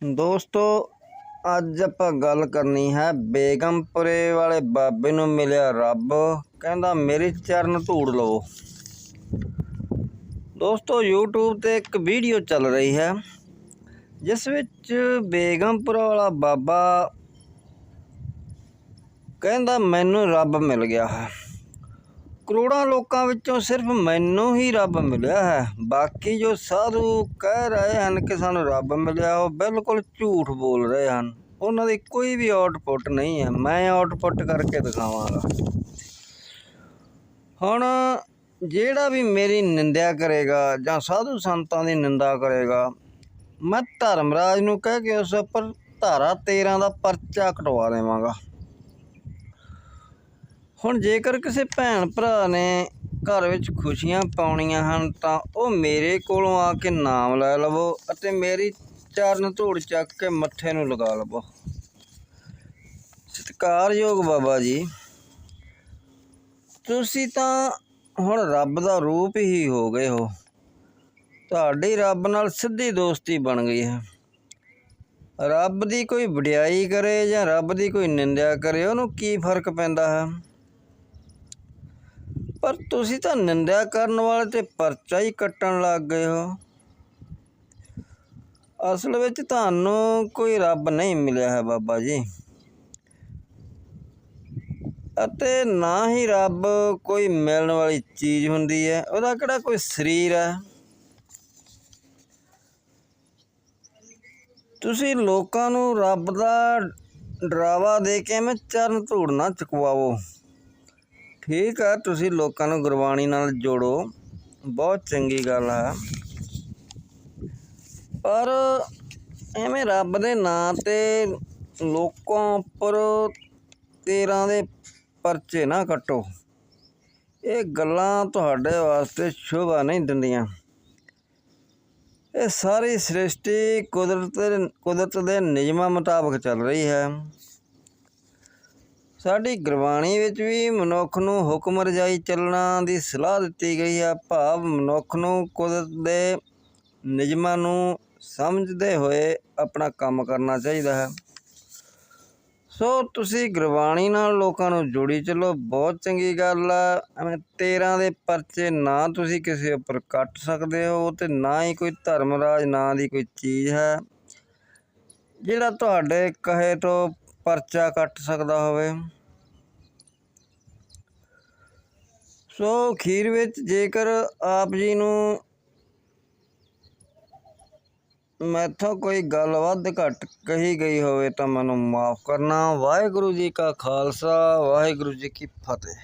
ਦੋਸਤੋ, ਅੱਜ ਆਪਾਂ ਗੱਲ ਕਰਨੀ ਹੈ ਬੇਗਮਪੁਰੇ ਵਾਲੇ ਬਾਬੇ ਨੂੰ ਮਿਲਿਆ ਰੱਬ। ਕਹਿੰਦਾ, ਮੇਰੀ ਚਰਨ ਧੂੜ ਲਓ ਦੋਸਤੋ, YouTube ਤੇ ਇੱਕ ਵੀਡੀਓ ਚੱਲ ਰਹੀ ਹੈ, ਜਿਸ ਵਿੱਚ ਬੇਗਮਪੁਰਾ ਵਾਲਾ ਬਾਬਾ ਕਹਿੰਦਾ, ਮੈਨੂੰ ਰੱਬ ਮਿਲ ਗਿਆ ਹੈ। ਕਰੋੜਾਂ ਲੋਕਾਂ ਵਿੱਚੋਂ ਸਿਰਫ ਮੈਨੂੰ ਹੀ ਰੱਬ ਮਿਲਿਆ ਹੈ। ਬਾਕੀ ਜੋ ਸਾਧੂ ਕਹਿ ਰਹੇ ਹਨ ਕਿ ਸਾਨੂੰ ਰੱਬ ਮਿਲਿਆ, ਉਹ ਬਿਲਕੁਲ ਝੂਠ ਬੋਲ ਰਹੇ ਹਨ। ਉਹਨਾਂ ਦੀ ਕੋਈ ਵੀ ਆਊਟਪੁੱਟ ਨਹੀਂ ਹੈ। ਮੈਂ ਆਊਟਪੁੱਟ ਕਰਕੇ ਦਿਖਾਵਾਂਗਾ। ਹੁਣ ਜਿਹੜਾ ਵੀ ਮੇਰੀ ਨਿੰਦਿਆ ਕਰੇਗਾ ਜਾਂ ਸਾਧੂ ਸੰਤਾਂ ਦੀ ਨਿੰਦਾ ਕਰੇਗਾ, ਮੈਂ ਧਰਮਰਾਜ ਨੂੰ ਕਹਿ ਕੇ ਉਸ ਉੱਪਰ ਧਾਰਾ 13 ਦਾ ਪਰਚਾ ਕਟਵਾ ਦੇਵਾਂਗਾ। ਹੁਣ ਜੇਕਰ ਕਿਸੇ ਭੈਣ ਭਰਾ ਨੇ ਘਰ ਵਿੱਚ ਖੁਸ਼ੀਆਂ ਪਾਉਣੀਆਂ ਹਨ, ਤਾਂ ਉਹ ਮੇਰੇ ਕੋਲੋਂ ਆ ਕੇ ਨਾਮ ਲੈ ਲਵੋ ਅਤੇ ਮੇਰੀ ਚਰਨ ਧੂੜ ਚੱਕ ਕੇ ਮੱਥੇ ਨੂੰ ਲਗਾ ਲਵੋ। ਸਤਿਕਾਰਯੋਗ ਬਾਬਾ ਜੀ, ਤੁਸੀਂ ਤਾਂ ਹੁਣ ਰੱਬ ਦਾ ਰੂਪ ਹੀ ਹੋ ਗਏ ਹੋ। ਤੁਹਾਡੀ ਰੱਬ ਨਾਲ ਸਿੱਧੀ ਦੋਸਤੀ ਬਣ ਗਈ ਹੈ। ਰੱਬ ਦੀ ਕੋਈ ਵਡਿਆਈ ਕਰੇ ਜਾਂ ਰੱਬ ਦੀ ਕੋਈ ਨਿੰਦਿਆ ਕਰੇ, ਉਹਨੂੰ ਕੀ ਫ਼ਰਕ ਪੈਂਦਾ ਹੈ? ਪਰ ਤੁਸੀਂ ਤਾਂ ਨਿੰਦਿਆ ਕਰਨ ਵਾਲੇ ਤੇ ਪਰਚਾ ਹੀ ਕੱਟਣ ਲੱਗ ਗਏ ਹੋ। ਅਸਲ ਵਿੱਚ ਤੁਹਾਨੂੰ ਕੋਈ ਰੱਬ ਨਹੀਂ ਮਿਲਿਆ ਹੈ ਬਾਬਾ ਜੀ। ਅਤੇ ਨਾ ਹੀ ਰੱਬ ਕੋਈ ਮਿਲਣ ਵਾਲੀ ਚੀਜ਼ ਹੁੰਦੀ ਹੈ। ਉਹਦਾ ਕਿਹੜਾ ਕੋਈ ਸਰੀਰ ਹੈ? ਤੁਸੀਂ ਲੋਕਾਂ ਨੂੰ ਰੱਬ ਦਾ ਡਰਾਵਾ ਦੇ ਕੇ ਐਵੇਂ ਚਰਨ ਧੂੜ ਨਾ ਚੁਕਵਾਓ ਠੀਕ ਆ, ਤੁਸੀਂ ਲੋਕਾਂ ਨੂੰ ਗੁਰਬਾਣੀ ਨਾਲ ਜੋੜੋ। ਬਹੁਤ ਚੰਗੀ ਗੱਲ ਹੈ ਪਰ ਐਵੇਂ ਰੱਬ ਦੇ ਨਾਂ ਤੇ ਲੋਕਾਂ ਉੱਪਰ ਤੇਰਾਂ ਦੇ ਪਰਚੇ ਨਾ ਕੱਟੋ। ਇਹ ਗੱਲਾਂ ਤੁਹਾਡੇ ਵਾਸਤੇ ਸ਼ੋਭਾ ਨਹੀਂ ਦਿੰਦੀਆਂ। ਇਹ ਸਾਰੀ ਸ੍ਰਿਸ਼ਟੀ ਕੁਦਰਤ ਕੁਦਰਤ ਦੇ ਨਿਯਮਾਂ ਮੁਤਾਬਕ ਚੱਲ ਰਹੀ ਹੈ। ਸਾਡੀ ਗੁਰਬਾਣੀ ਵਿੱਚ ਵੀ ਮਨੁੱਖ ਨੂੰ ਹੁਕਮ ਰਜਾਈ ਚੱਲਣਾ ਦੀ ਸਲਾਹ ਦਿੱਤੀ ਗਈ ਹੈ ਭਾਵ ਮਨੁੱਖ ਨੂੰ ਕੁਦਰਤ ਦੇ ਨਿਯਮਾਂ ਨੂੰ ਸਮਝਦੇ ਹੋਏ ਆਪਣਾ ਕੰਮ ਕਰਨਾ ਚਾਹੀਦਾ ਹੈ। ਸੋ ਤੁਸੀਂ ਗੁਰਬਾਣੀ ਨਾਲ ਲੋਕਾਂ ਨੂੰ ਜੋੜੀ ਚੱਲੋ, ਬਹੁਤ ਚੰਗੀ ਗੱਲ ਆ। ਐਵੇਂ 13 ਦੇ ਪਰਚੇ ਨਾ ਤੁਸੀਂ ਕਿਸੇ ਉੱਪਰ ਕੱਟ ਸਕਦੇ ਹੋ ਤੇ ਨਾ ਹੀ ਕੋਈ ਧਰਮ ਰਾਜ ਨਾਂ ਦੀ ਕੋਈ ਚੀਜ਼ ਹੈ। ਜਿਹੜਾ ਤੁਹਾਡੇ ਕਹੇ ਤੋਂ ਪਰਚਾ ਕੱਟ ਸਕਦਾ ਹੋਵੇ। ਸੋ ਖੀਰ ਵਿੱਚ ਜੇਕਰ ਆਪ ਜੀ ਨੂੰ ਮੈਥੋਂ ਕੋਈ ਗੱਲ ਵੱਧ ਘੱਟ ਕਹੀ ਗਈ ਹੋਵੇ ਤਾਂ ਮੈਨੂੰ ਮਾਫ ਕਰਨਾ। ਵਾਹਿਗੁਰੂ ਜੀ ਕਾ ਖਾਲਸਾ, ਵਾਹਿਗੁਰੂ ਜੀ ਕੀ ਫਤਿਹ।